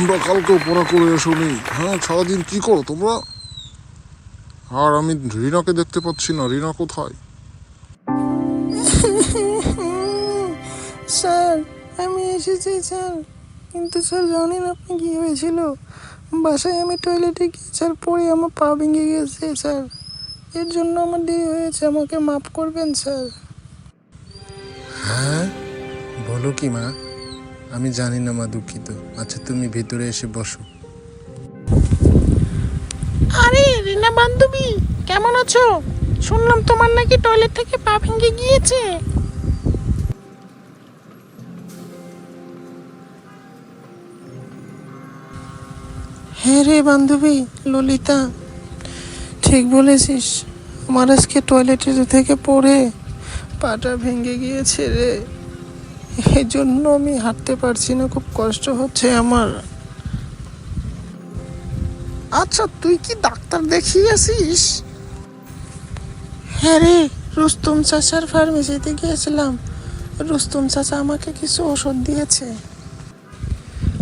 তোমরা কালকেও পড়া করে এসোনি। হ্যাঁ সারাদিন কি করো তোমরা? আর আমি রিনাকে দেখতে পাচ্ছি না। রিনা কোথায়? স্যার আমি এসেছি স্যার। কিন্তু স্যার জানেন আপনি কি হয়েছিল? বাসায় আমি টয়লেটে গিয়ে স্যার পরে আমার পা ভেঙে গেছে স্যার। এর জন্য আমার দেরি হয়েছে। আমাকে মাফ করবেন স্যার। হ্যাঁ? বলো কি মা? আমি জানি না মা দুঃখিত। আচ্ছা তুমি ভিতরে এসে বসো। আরে রিনা বান্ধবী কেমন আছো? শুনলাম তোমার নাকি টয়লেট থেকে পা ভেঙে গিয়েছে। হ্যাঁ রে বান্ধবী ললিতা ঠিক বলেছিস। আমার আজকে টয়লেটের থেকে পড়ে পাটা ভেঙে গিয়েছে রে। এই জন্য আমি হাঁটতে পারছি না, খুব কষ্ট হচ্ছে আমার। আচ্ছা তুই কি ডাক্তার দেখিয়েছিস? হ্যাঁ রে, রুস্তম চাচার ফার্মেসিতে গিয়েছিলাম। রুস্তম চাচা আমাকে কিছু ওষুধ দিয়েছে।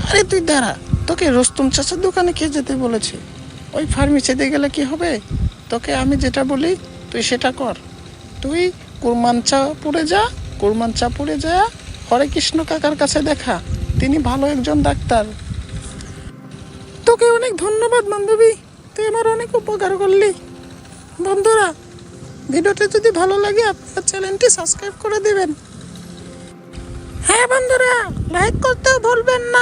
আরে তুই দাঁড়া, তোকে রুস্তম চাচার দোকানে কে যেতে বলেছে? ওই ফার্মেসিতে গেলে কি হবে? তোকে আমি যেটা বলি, তুই সেটা কর। তুই কুরমানচাপুরে যা কুরমানচাপুরে যা। হরে কৃষ্ণ কাকার কাছে দেখা। তিনি ভালো একজন ডাক্তার। তোকে অনেক ধন্যবাদ, বান্ধবী। তুই আমার অনেক উপকার করলি। বন্ধুরা, ভিডিওটা যদি ভালো লাগে, আপনার চ্যানেলটি সাবস্ক্রাইব করে দেবেন। হ্যাঁ বন্ধুরা, লাইক করতেও ভুলবেন না।